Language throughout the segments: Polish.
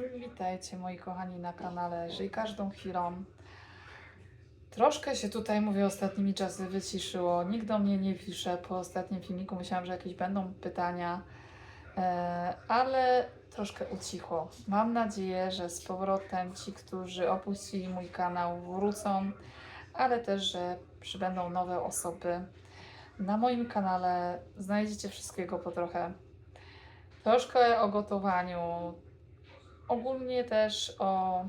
Witajcie moi kochani na kanale Żyj każdą chwilą. Troszkę się tutaj, mówię, ostatnimi czasy wyciszyło. Nikt do mnie nie pisze po ostatnim filmiku. Myślałam, że jakieś będą pytania, e, ale troszkę ucichło. Mam nadzieję, że z powrotem ci, którzy opuścili mój kanał, wrócą, ale też, że przybędą nowe osoby. Na moim kanale znajdziecie wszystkiego po trochę. Troszkę o gotowaniu, ogólnie też o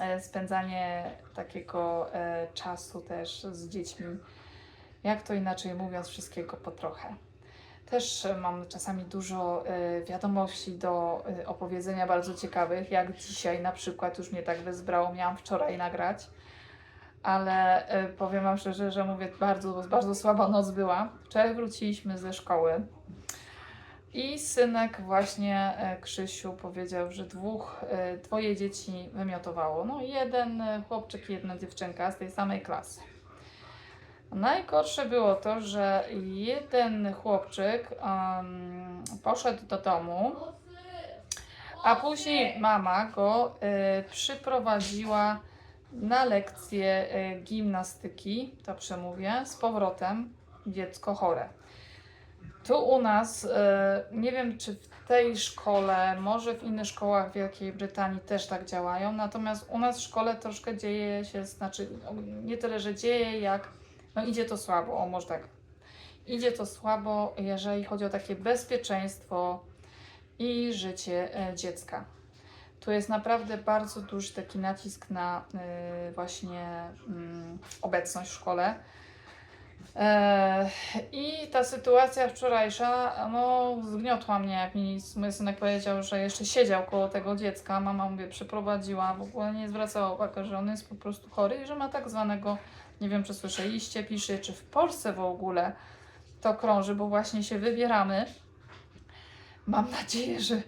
e, spędzanie takiego e, czasu też z dziećmi. Jak to inaczej mówiąc, wszystkiego po trochę. Też mam czasami dużo e, wiadomości do opowiedzenia, bardzo ciekawych, jak dzisiaj na przykład już mnie tak wyzbrało, miałam wczoraj nagrać, ale powiem Wam szczerze, że mówię, bardzo, bardzo słaba noc była. Wczoraj wróciliśmy ze szkoły. I synek właśnie e, Krzysiu powiedział, że dwóch, e, dwoje dzieci wymiotowało. No jeden e, chłopczyk i jedna dziewczynka z tej samej klasy. Najgorsze było to, że jeden chłopczyk em, poszedł do domu, a później mama go e, przyprowadziła na lekcję e, gimnastyki, to przemówię, z powrotem dziecko chore. Tu u nas, e, nie wiem czy w tej szkole, może w innych szkołach Wielkiej Brytanii też tak działają, natomiast u nas w szkole troszkę dzieje się, znaczy nie tyle, że dzieje, jak no idzie to słabo, o może tak. Idzie to słabo, jeżeli chodzi o takie bezpieczeństwo i życie e, dziecka. Tu jest naprawdę bardzo duży taki nacisk na y, właśnie mm, obecność w szkole. E, I ta sytuacja wczorajsza, no, zgniotła mnie, jak mi mój synek powiedział, że jeszcze siedział koło tego dziecka. Mama mówię, przyprowadziła, w ogóle nie zwracała uwagi, że on jest po prostu chory i że ma tak zwanego, nie wiem czy słyszeliście, pisze, czy w Polsce w ogóle to krąży, bo właśnie się wybieramy. Mam nadzieję, że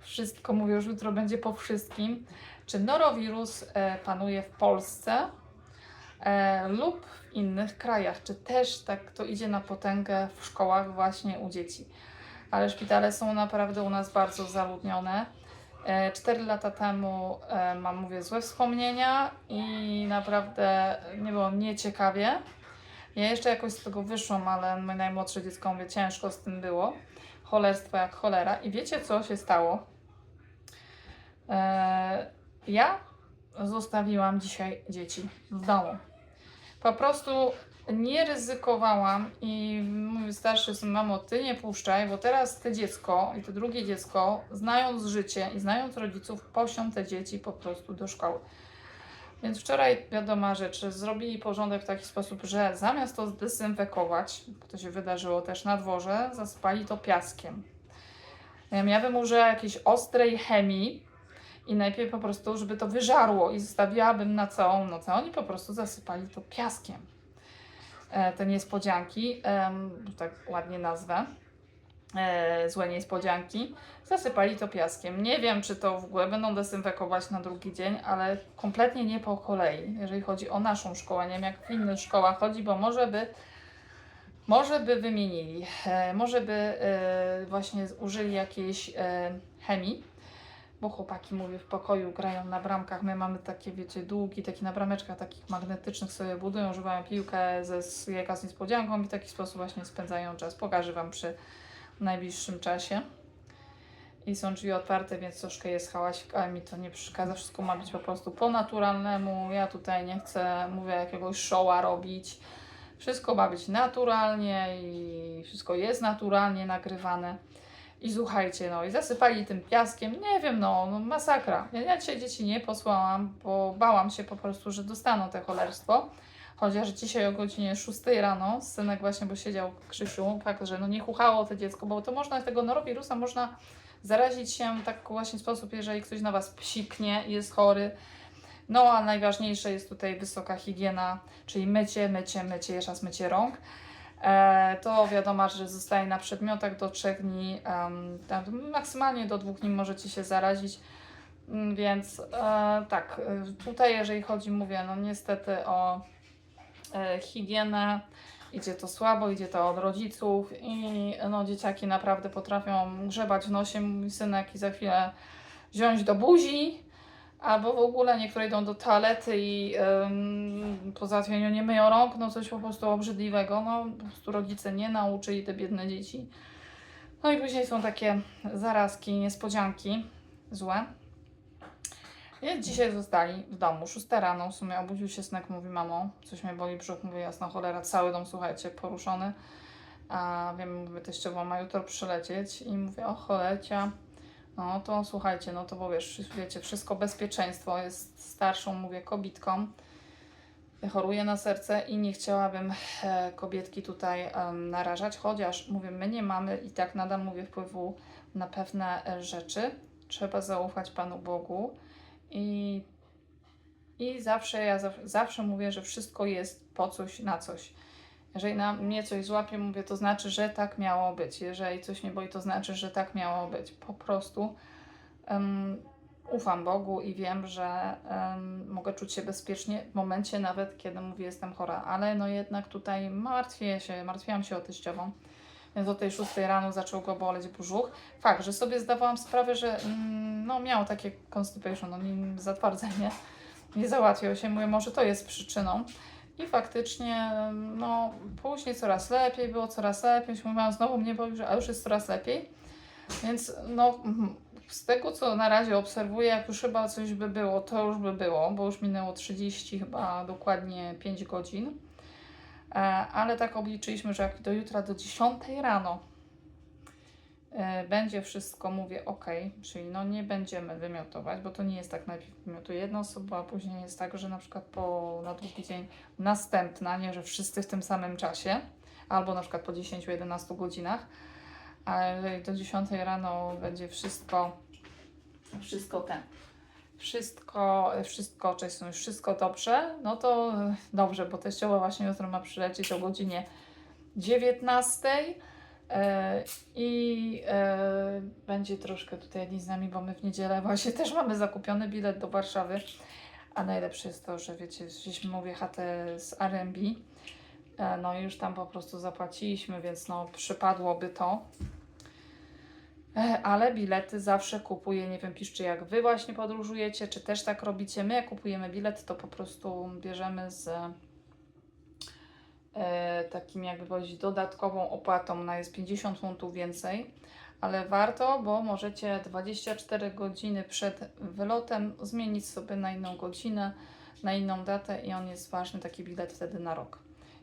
wszystko, mówię, że jutro będzie po wszystkim. Czy norowirus e, panuje w Polsce? E, lub w innych krajach, czy też tak to idzie na potęgę w szkołach właśnie u dzieci. Ale szpitale są naprawdę u nas bardzo zaludnione. E, Cztery lata temu e, mam, mówię, złe wspomnienia i naprawdę nie było nieciekawie. Ja jeszcze jakoś z tego wyszłam, ale moje najmłodsze dziecko, mówię, ciężko z tym było. Cholerstwo jak cholera. I wiecie, co się stało? E, ja zostawiłam dzisiaj dzieci w domu. Po prostu nie ryzykowałam i mój starszy syn, mamo, ty nie puszczaj, bo teraz te dziecko i to drugie dziecko, znając życie i znając rodziców, poślą te dzieci po prostu do szkoły. Więc wczoraj wiadoma rzecz, zrobili porządek w taki sposób, że zamiast to zdezynfekować, to się wydarzyło też na dworze, zaspali to piaskiem. Ja bym użyła jakiejś ostrej chemii, i najpierw po prostu, żeby to wyżarło i zostawiłabym na całą noc, a oni po prostu zasypali to piaskiem. E, te niespodzianki, tak ładnie nazwę, e, złe niespodzianki, zasypali to piaskiem. Nie wiem, czy to w ogóle będą dezynfekować na drugi dzień, ale kompletnie nie po kolei, jeżeli chodzi o naszą szkołę. Nie wiem, jak w innych szkołach chodzi, bo może by może by wymienili, e, może by właśnie użyli jakiejś chemii, bo chłopaki, mówię, w pokoju grają na bramkach. My mamy takie, wiecie, długi, takie na brameczkach takich magnetycznych sobie budują, używają piłkę ze z z niespodzianką i w taki sposób właśnie spędzają czas. Pokażę Wam przy najbliższym czasie. I są drzwi otwarte, więc troszkę jest hałasik, ale mi to nie przeszkadza. Wszystko ma być po prostu po naturalnemu. Ja tutaj nie chcę, mówię, jakiegoś showa robić. Wszystko ma być naturalnie i wszystko jest naturalnie nagrywane. I słuchajcie, no i zasypali tym piaskiem, nie wiem, no, no masakra. Ja, dzisiaj dzieci nie posłałam, bo bałam się po prostu, że dostaną te cholerstwo. Chociaż dzisiaj o godzinie 6 rano, synek właśnie, bo siedział Krzysiu, fakt, że no nie chuchało to dziecko, bo to można, tego norowirusa można zarazić się w tak właśnie sposób, jeżeli ktoś na Was psiknie i jest chory. No a najważniejsze jest tutaj wysoka higiena, czyli mycie, mycie, mycie, jeszcze raz mycie rąk. E, to wiadomo, że zostaje na przedmiotach do 3 dni, maksymalnie do 2 dni możecie się zarazić. Mm, Więc e, tak, e, tutaj jeżeli chodzi, mówię, no niestety o higienę, idzie to słabo, idzie to od rodziców i no dzieciaki naprawdę potrafią grzebać w nosie, mój synek i za chwilę wziąć do buzi, albo w ogóle niektóre idą do toalety i ym, po załatwieniu nie myją rąk, no coś po prostu obrzydliwego, no po prostu rodzice nie nauczyli te biedne dzieci. No i później są takie zarazki, niespodzianki złe. Więc dzisiaj zostali w domu. 6 rano w sumie obudził się synek, mówi mamo, coś mnie boli brzuch, mówię jasna cholera, cały dom słuchajcie, poruszony. A wiem, mówię, teściowa ma jutro przylecieć i mówię, o cholecia. No to słuchajcie, no to bo wiesz, wiecie, wszystko bezpieczeństwo jest starszą, mówię, kobitką. Choruje na serce i nie chciałabym e, kobietki tutaj narażać, chociaż mówię, my nie mamy i tak nadal mówię wpływu na pewne e, rzeczy. Trzeba zaufać Panu Bogu i, i zawsze ja zaw- zawsze mówię, że wszystko jest po coś, na coś. Jeżeli na mnie coś złapie, mówię, to znaczy, że tak miało być. Jeżeli coś mnie boli, to znaczy, że tak miało być. Po prostu em, ufam Bogu i wiem, że em, mogę czuć się bezpiecznie w momencie nawet, kiedy mówię, jestem chora. Ale no jednak tutaj martwię się, martwiłam się o teściową. Więc o tej 6 rano zaczął go boleć brzuch. Fakt, że sobie zdawałam sprawę, że mm, no, miał takie constipation, no, nie, zatwardzenie. Nie załatwiał się. Mówię, może to jest przyczyną. I faktycznie, no, później coraz lepiej było, coraz lepiej. Mówiłam, znowu mnie boli, że już jest coraz lepiej. Więc, no, mhm, z tego, co na razie obserwuję, jak już chyba coś by było, to już by było, bo już minęło 30, chyba dokładnie 5 godzin. E, ale tak obliczyliśmy, że jak do jutra do 10 rano będzie wszystko, mówię ok, czyli no nie będziemy wymiotować, bo to nie jest tak najpierw wymiotuje jedna osoba, a później jest tak, że na przykład po, na drugi dzień następna, nie, że wszyscy w tym samym czasie, albo na przykład po 10-11 godzinach, a jeżeli do 10 rano będzie wszystko, wszystko ten, wszystko, wszystko, są już wszystko dobrze, no to e, dobrze, bo teściowa właśnie jutro ma przylecieć o godzinie 19 e, i e, będzie troszkę tutaj jedni z nami, bo my w niedzielę właśnie też mamy zakupiony bilet do Warszawy, a najlepsze jest to, że wiecie, wzięliśmy mówię chatę z R&B, e, no już tam po prostu zapłaciliśmy, więc no przypadłoby to. E, Ale bilety zawsze kupuję, nie wiem, piszcie jak Wy właśnie podróżujecie, czy też tak robicie. My jak kupujemy bilet, to po prostu bierzemy z e, takim jakby powiedzieć dodatkową opłatą, ona jest 50 funtów więcej, ale warto, bo możecie 24 godziny przed wylotem zmienić sobie na inną godzinę, na inną datę i on jest ważny, taki bilet wtedy na rok.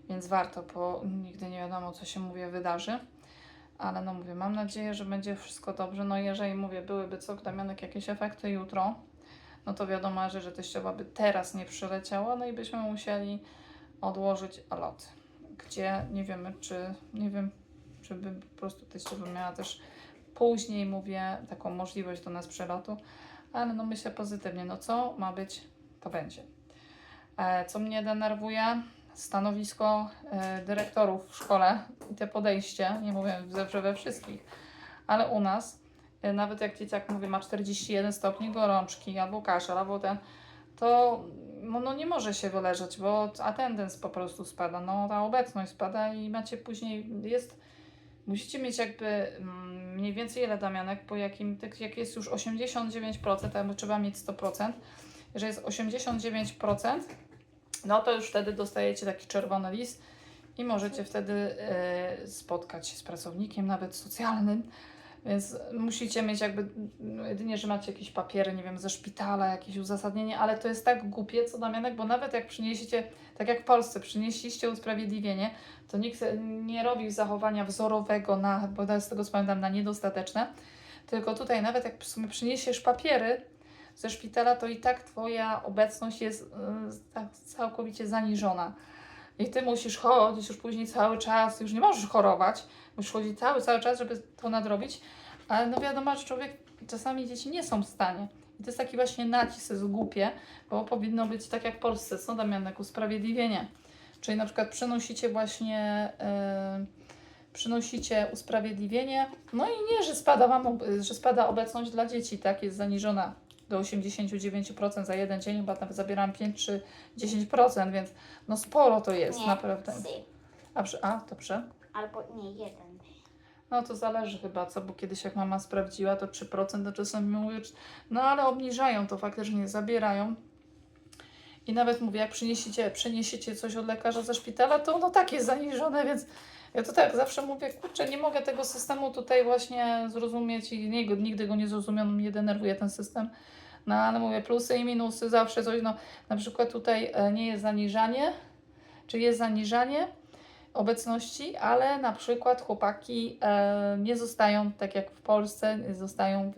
Więc warto, bo nigdy nie wiadomo, co się mówię wydarzy. Ale no mówię, mam nadzieję, że będzie wszystko dobrze. No jeżeli mówię, byłyby co, Damianek, jakieś efekty jutro, no to wiadomo, że, że teściowa by teraz nie przyleciała, no i byśmy musieli odłożyć lot, gdzie nie wiemy, czy, nie wiem, czy by po prostu teściowa miała też później, mówię, taką możliwość do nas przelotu, ale no myślę pozytywnie, no co ma być, to będzie. E, co mnie denerwuje? Stanowisko e, dyrektorów w szkole i te podejście, nie mówię że we wszystkich, ale u nas, e, nawet jak dzieciak mówię, ma 41 stopni gorączki albo kaszel, albo ten, to no, no nie może się wyleżeć, bo attendance po prostu spada, no ta obecność spada i macie później, jest, musicie mieć jakby mm, mniej więcej ile damianek, po jakim, tak jak jest już 89%, albo trzeba mieć 100%, jeżeli jest 89%, no to już wtedy dostajecie taki czerwony list i możecie wtedy e, spotkać się z pracownikiem, nawet socjalnym. Więc musicie mieć jakby, no, jedynie, że macie jakieś papiery, nie wiem, ze szpitala, jakieś uzasadnienie, ale to jest tak głupie, co Damianek, bo nawet jak przyniesiecie, tak jak w Polsce, przynieśliście usprawiedliwienie, to nikt nie robi zachowania wzorowego na, bo z tego co pamiętam, na niedostateczne, tylko tutaj nawet jak w sumie przyniesiesz papiery, ze szpitala, to i tak Twoja obecność jest y, całkowicie zaniżona. I Ty musisz chodzić już później cały czas, już nie możesz chorować, musisz chodzić cały, cały czas, żeby to nadrobić, ale no wiadomo, że człowiek, czasami dzieci nie są w stanie. I to jest taki właśnie nacisk, jest głupie, bo powinno być tak jak w Polsce, co Damianek, usprawiedliwienie. Czyli na przykład przynosicie właśnie... Yy, przynosicie usprawiedliwienie, no i nie, że spada, wam, że spada obecność dla dzieci, tak, jest zaniżona do 89% za jeden dzień, chyba nawet zabieram 5 czy 10%, więc no sporo to jest nie, naprawdę. A, przy, a dobrze. Albo nie, jeden. No to zależy chyba, co, bo kiedyś jak mama sprawdziła, to 3%, to czasami mówię, no ale obniżają to faktycznie, zabierają. I nawet mówię, jak przyniesiecie, przyniesiecie coś od lekarza ze szpitala, to ono tak jest zaniżone, więc ja to tak zawsze mówię, kurczę, nie mogę tego systemu tutaj właśnie zrozumieć i nie, nigdy go nie zrozumiem, mnie denerwuje ten system. No ale mówię, plusy i minusy, zawsze coś, no na przykład tutaj e, nie jest zaniżanie, czy jest zaniżanie obecności, ale na przykład chłopaki e, nie zostają, tak jak w Polsce, zostają w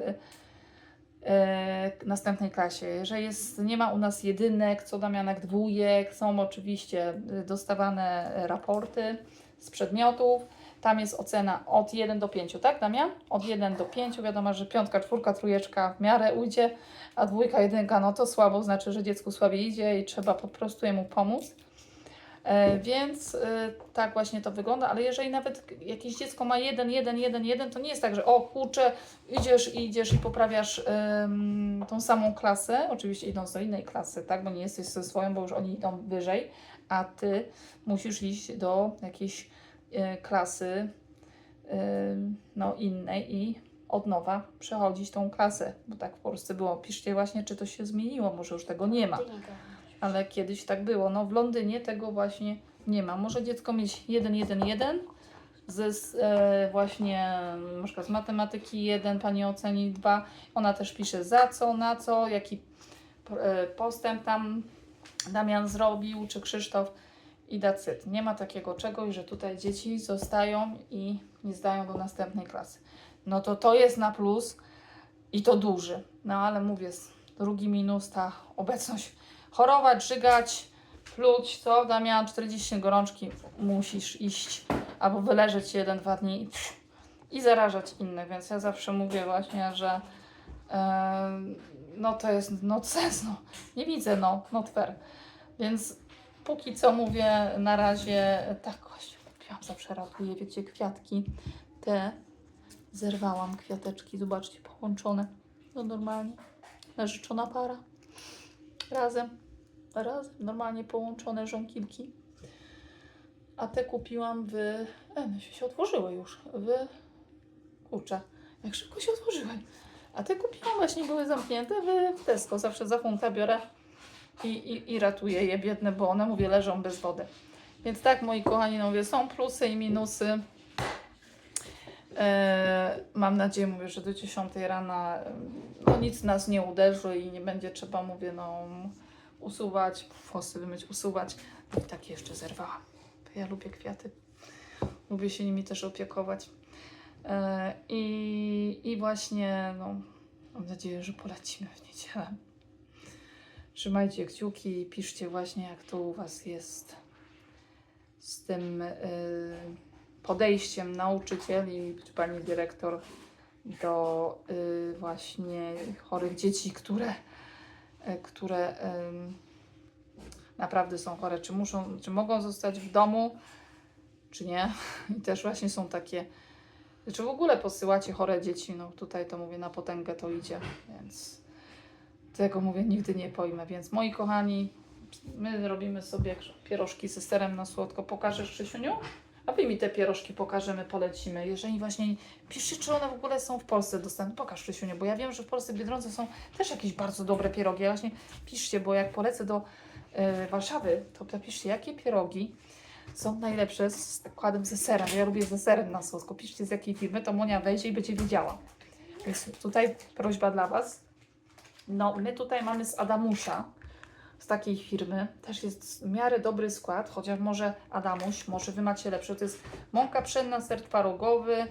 e, następnej klasie. Jeżeli jest, nie ma u nas jedynek, co Damianek dwójek, są oczywiście y, dostawane raporty z przedmiotów. Tam jest ocena od 1 do 5, tak Damian? Od 1 do 5, wiadomo, że piątka, czwórka, trójeczka w miarę ujdzie, a dwójka, jedynka, no to słabo, znaczy, że dziecku słabiej idzie i trzeba po prostu jemu pomóc. E, więc e, tak właśnie to wygląda, ale jeżeli nawet jakieś dziecko ma 1, 1, 1, 1, to nie jest tak, że o kurczę, idziesz i idziesz i poprawiasz em, tą samą klasę, oczywiście idąc do innej klasy, tak, bo nie jesteś ze swoją, bo już oni idą wyżej, a ty musisz iść do jakiejś e, klasy e, no innej i od nowa przechodzić tą klasę, bo tak w Polsce było. Piszcie właśnie, czy to się zmieniło, może już tego nie ma ale kiedyś tak było. No w Londynie tego właśnie nie ma. Może dziecko mieć 1, 1, 1 ze e, właśnie na przykład z matematyki 1 pani oceni 2. Ona też pisze za co, na co, jaki e, postęp tam Damian zrobił, czy Krzysztof i dacyt. Nie ma takiego czegoś, że tutaj dzieci zostają i nie zdają do następnej klasy. No to to jest na plus i to duży. No ale mówię, drugi minus ta obecność chorować, żygać, pluć, co? Damian, 40 gorączki, musisz iść albo wyleżeć jeden, dwa dni i, i zarażać innych, więc ja zawsze mówię właśnie, że em, no to jest no. Nie widzę, no, not fair. Więc póki co mówię na razie, tak właśnie mówiłam, zawsze ratuję, wiecie, kwiatki te zerwałam kwiateczki, zobaczcie, połączone, no normalnie, narzeczona para razem, razem, normalnie połączone żonkilki. A te kupiłam w. E, no się, otworzyły już. W. Kurczę, jak szybko się otworzyły. A te kupiłam właśnie, były zamknięte w Tesco. Zawsze za funta biorę i, i, i ratuję je biedne, bo one, mówię, leżą bez wody. Więc tak, moi kochani, no mówię, są plusy i minusy. E, mam nadzieję, mówię, że do 10 rana e, no, nic nas nie uderzy i nie będzie trzeba, mówię, no usuwać, włosy wymyć, usuwać. I tak jeszcze zerwałam. Ja lubię kwiaty. Lubię się nimi też opiekować. E, I, I właśnie, no, mam nadzieję, że polecimy w niedzielę. Trzymajcie kciuki, piszcie właśnie, jak to u Was jest z tym y, podejściem nauczycieli czy pani dyrektor do y, właśnie chorych dzieci, które, y, które naprawdę są chore, czy muszą, czy mogą zostać w domu, czy nie. I też właśnie są takie, czy w ogóle posyłacie chore dzieci, no tutaj to mówię na potęgę to idzie, więc tego mówię nigdy nie pojmę, więc moi kochani, my robimy sobie pierożki ze serem na słodko. Pokażesz Krzysiuniu? A wy mi te pierożki pokażemy, polecimy. Jeżeli właśnie, piszcie, czy one w ogóle są w Polsce dostępne. Pokaż Krzysiuniu, bo ja wiem, że w Polsce w Biedronce są też jakieś bardzo dobre pierogi. Właśnie piszcie, bo jak polecę do e, Warszawy, to napiszcie, jakie pierogi są najlepsze z składem ze serem. Ja lubię ze serem na słodko. Piszcie z jakiej firmy, to Monia wejdzie i będzie wiedziała. Więc tutaj prośba dla Was. No, my tutaj mamy z Adamusia, z takiej firmy. Też jest w miarę dobry skład, chociaż może Adamuś, może Wy macie lepsze. To jest mąka pszenna, ser twarogowy,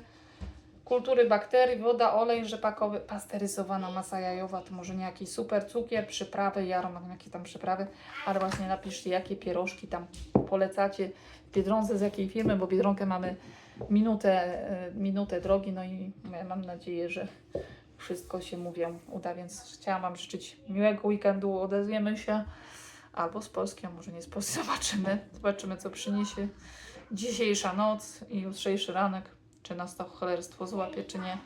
kultury bakterii, woda, olej rzepakowy, pasteryzowana masa jajowa, to może nie jakiś super cukier, przyprawy i aromat, jakie tam przyprawy, ale właśnie napiszcie, jakie pierożki tam polecacie Biedronce, z jakiej firmy, bo Biedronkę mamy minutę, e, minutę drogi, no i ja mam nadzieję, że wszystko się, mówię, uda, więc chciałam Wam życzyć miłego weekendu, odezwiemy się, albo z Polski, a może nie z Polski, zobaczymy, zobaczymy, co przyniesie dzisiejsza noc i jutrzejszy ranek, czy nas to cholerstwo złapie, czy nie.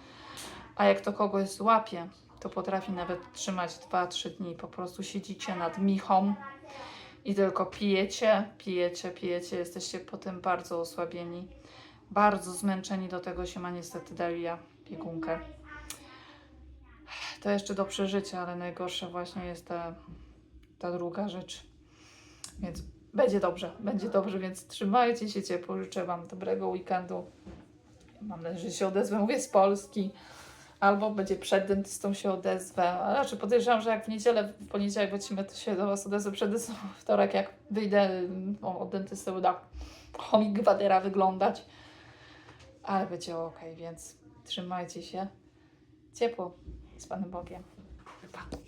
A jak to kogoś złapie, to potrafi nawet trzymać 2-3 dni. Po prostu siedzicie nad michą i tylko pijecie, pijecie, pijecie. Jesteście potem bardzo osłabieni. bardzo zmęczeni, do tego się ma niestety Dalia biegunkę. To jeszcze do przeżycia, ale najgorsza właśnie jest ta, ta druga rzecz. Więc będzie dobrze, będzie dobrze, więc trzymajcie się ciepło. Życzę Wam dobrego weekendu. Mam nadzieję, że się odezwę, mówię z Polski. Albo będzie przed dentystą się odezwę. Raczej podejrzewam, że jak w niedzielę, w poniedziałek wrócimy, to się do Was odezwę przed dentystą. Wtorek, jak wyjdę o, od dentysty, uda chomik gwadera wyglądać. Ale będzie ok, więc trzymajcie się ciepło z Panem Bogiem. Pa.